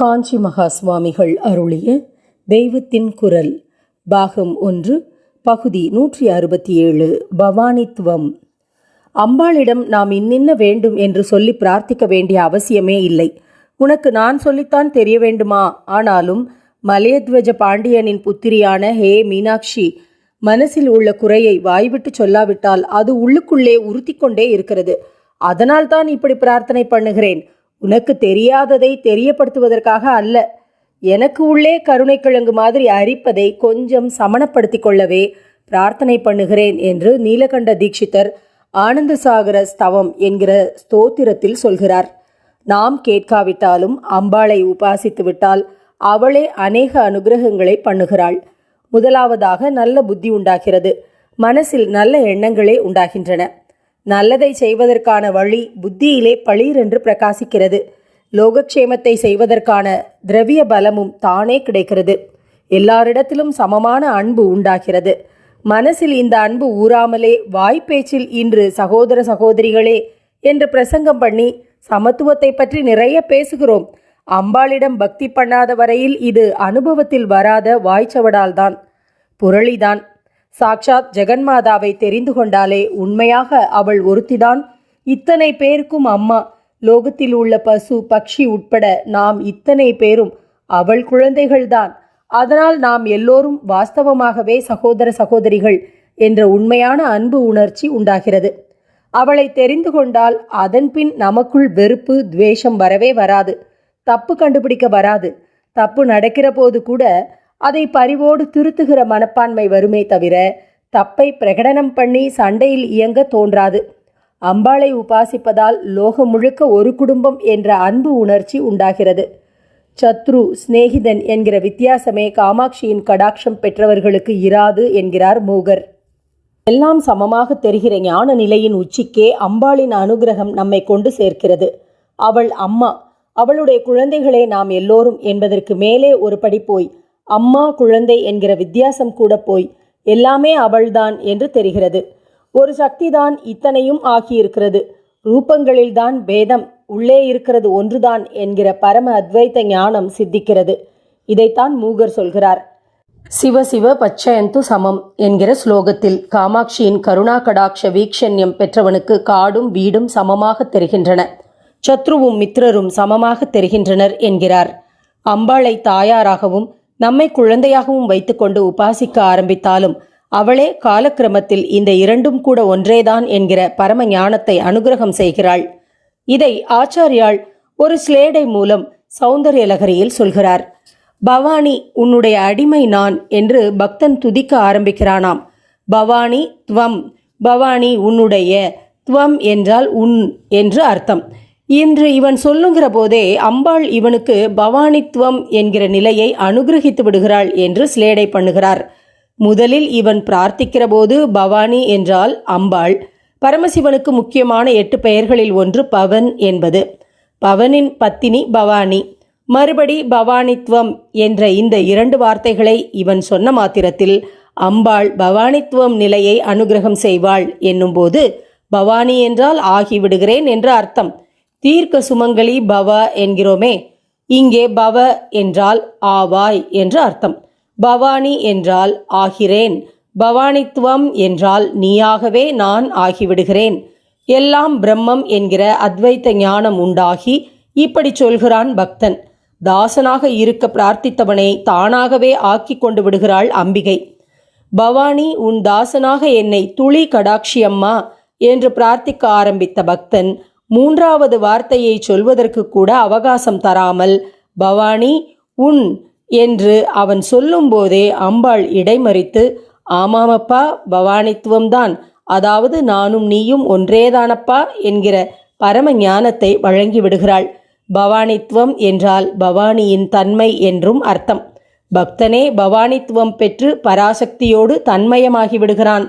காஞ்சி மகா சுவாமிகள் அருளிய தெய்வத்தின் குரல் பாகம் ஒன்று பகுதி நூற்றி அறுபத்தி ஏழு பவானித்துவம். அம்பாளிடம் நாம் இன்னின்ன வேண்டும் என்று சொல்லி பிரார்த்திக்க வேண்டிய அவசியமே இல்லை. உனக்கு நான் சொல்லித்தான் தெரிய வேண்டுமா? ஆனாலும் மலையத்வஜ பாண்டியனின் புத்திரியான ஹே மீனாட்சி மனசில் உள்ள குறையை வாய்விட்டு சொல்லாவிட்டால் அது உள்ளுக்குள்ளே உறுத்தி கொண்டே இருக்கிறது அதனால்தான் இப்படி பிரார்த்தனை பண்ணுகிறேன். உனக்கு தெரியாததை தெரியப்படுத்துவதற்காக அல்ல. எனக்கு உள்ளே கருணைக்கிழங்கு மாதிரி அரிப்பதை கொஞ்சம் சமணப்படுத்தி கொள்ளவே பிரார்த்தனை பண்ணுகிறேன் என்று நீலகண்ட தீட்சிதர் ஆனந்தசாகர ஸ்தவம் என்கிற ஸ்தோத்திரத்தில் சொல்கிறார். நாம் கேட்காவிட்டாலும் அம்பாளை உபாசித்து விட்டால் அவளே அநேக அனுகிரகங்களை பண்ணுகிறாள். முதலாவதாக நல்ல புத்தி உண்டாகிறது. மனசில் நல்ல எண்ணங்களே உண்டாகின்றன. நல்லதை செய்வதற்கான வழி புத்தியிலே பளீரென்று பிரகாசிக்கிறது. லோகக்ஷேமத்தை செய்வதற்கான திரவிய பலமும் தானே கிடைக்கிறது. எல்லாரிடத்திலும் சமமான அன்பு உண்டாகிறது. மனசில் இந்த அன்பு ஊறாமலே வாய்ப்பேச்சில் இன்று சகோதர சகோதரிகளே என்று பிரசங்கம் பண்ணி சமத்துவத்தை பற்றி நிறைய பேசுகிறோம். அம்பாளிடம் பக்தி பண்ணாத வரையில் இது அனுபவத்தில் வராத வாய்ச்சவடால்தான் புரளிதான். சாக்ஷாத் ஜெகன்மாதாவை தெரிந்து கொண்டாலே உண்மையாக அவள் ஒருத்திதான். இத்தனை பேருக்கும் அம்மா லோகத்தில் உள்ள பசு பக்ஷி உட்பட நாம் இத்தனை பேரும் அவள் குழந்தைகள்தான். அதனால் நாம் எல்லோரும் வாஸ்தவமாகவே சகோதர சகோதரிகள் என்ற உண்மையான அன்பு உணர்ச்சி உண்டாகிறது. அவளை தெரிந்து கொண்டால் அதன்பின் நமக்குள் வெறுப்பு துவேஷம் வரவே வராது. தப்பு கண்டுபிடிக்க வராது. தப்பு நடக்கிற போது கூட அதை பரிவோடு திருத்துகிற மனப்பான்மை வருமே தவிர தப்பை பிரகடனம் பண்ணி சண்டையில் இயங்க தோன்றாது. அம்பாளை உபாசிப்பதால் லோகம் முழுக்க ஒரு குடும்பம் என்ற அன்பு உணர்ச்சி உண்டாகிறது. சத்ரு சிநேகிதன் என்கிற வித்தியாசமே காமாட்சியின் கடாட்சம் பெற்றவர்களுக்கு இராது என்கிறார் மூகர். எல்லாம் சமமாக தெரிகிற ஞான நிலையின் உச்சிக்கே அம்பாளின் அனுகிரகம் நம்மை கொண்டு சேர்க்கிறது. அவள் அம்மா. அவளுடைய குழந்தைகளே நாம் எல்லோரும் என்பதற்கு மேலே ஒரு படி போய் அம்மா குழந்தை என்கிற வித்தியாசம் கூட போய் எல்லாமே அவள்தான் என்று தெரிகிறது. ஒரு சக்திதான் இத்தனையும் ஆகியிருக்கிறது ரூபங்களில்தான் பேதம் உள்ளே இருக்கிறது ஒன்றுதான் என்கிற பரம அத்வைத்த ஞானம் சித்திக்கிறது. இதைத்தான் மூகர் சொல்கிறார். சிவ சிவ பச்சயந்து சமம் என்கிற ஸ்லோகத்தில் காமாட்சியின் கருணா கடாட்ச வீக்ஷண்யம் பெற்றவனுக்கு காடும் வீடும் சமமாக தெரிகின்றன. சத்ருவும் மித்திரரும் சமமாக தெரிகின்றனர் என்கிறார். அம்பாளை தாயாராகவும் நம்மை குழந்தையாகவும் வைத்துக்கொண்டு உபாசிக்க ஆரம்பித்தாலும் அவளே காலக்கிரமத்தில் இந்த இரண்டும் கூட ஒன்றேதான் என்கிற பரம ஞானத்தை அனுகிரகம் செய்கிறாள். இதை ஆச்சாரியாள் ஒரு ஸ்லேடை மூலம் சௌந்தர்யலகரியில் சொல்கிறார். பவானி உன்னுடைய அடிமை நான் என்று பக்தன் துதிக்க ஆரம்பிக்கிறானாம். பவானி துவம். பவானி உன்னுடைய துவம் என்றால் உன் என்று அர்த்தம். இன்று இவன் சொல்லுகிற போதே அம்பாள் இவனுக்கு பவானித்துவம் என்கிற நிலையை அனுகிரகித்து விடுகிறாள் என்று ஸ்லேடை பண்ணுகிறார். முதலில் இவன் பிரார்த்திக்கிற போது பவானி என்றால் அம்பாள். பரமசிவனுக்கு முக்கியமான எட்டு பெயர்களில் ஒன்று பவன் என்பது. பவனின் பத்தினி பவானி. மறுபடி பவானித்துவம் என்ற இந்த இரண்டு வார்த்தைகளை இவன் சொன்ன மாத்திரத்தில் அம்பாள் பவானித்துவம் நிலையை அனுகிரகம் செய்வாள் என்னும்போது பவானி என்றால் ஆகிவிடுகிறேன் என்று அர்த்தம். தீர்க்க சுமங்கலி பவ என்கிறோமே. இங்கே பவ என்றால் ஆவாய் என்று அர்த்தம். பவானி என்றால் ஆகிறேன். பவானித்துவம் என்றால் நீயாகவே நான் ஆகிவிடுகிறேன். எல்லாம் பிரம்மம் என்கிற அத்வைத்த ஞானம் உண்டாகி இப்படி சொல்கிறான் பக்தன். தாசனாக இருக்க பிரார்த்தித்தவனை தானாகவே ஆக்கி கொண்டு விடுகிறாள் அம்பிகை. பவானி உன் தாசனாக என்னை துளி கடாட்சி அம்மா என்று பிரார்த்திக்க ஆரம்பித்த பக்தன் மூன்றாவது வார்த்தையை சொல்வதற்கு கூட அவகாசம் தராமல் பவானி உன் என்று அவன் சொல்லும்போதே அம்பாள் இடைமறித்து ஆமாமப்பா பவானித்துவம்தான். அதாவது நானும் நீயும் ஒன்றேதானப்பா என்கிற பரம ஞானத்தை வழங்கிவிடுகிறாள். பவானித்துவம் என்றால் பவானியின் தன்மை என்றும் அர்த்தம். பக்தனே பவானித்துவம் பெற்று பராசக்தியோடு தன்மயமாகி விடுகிறான்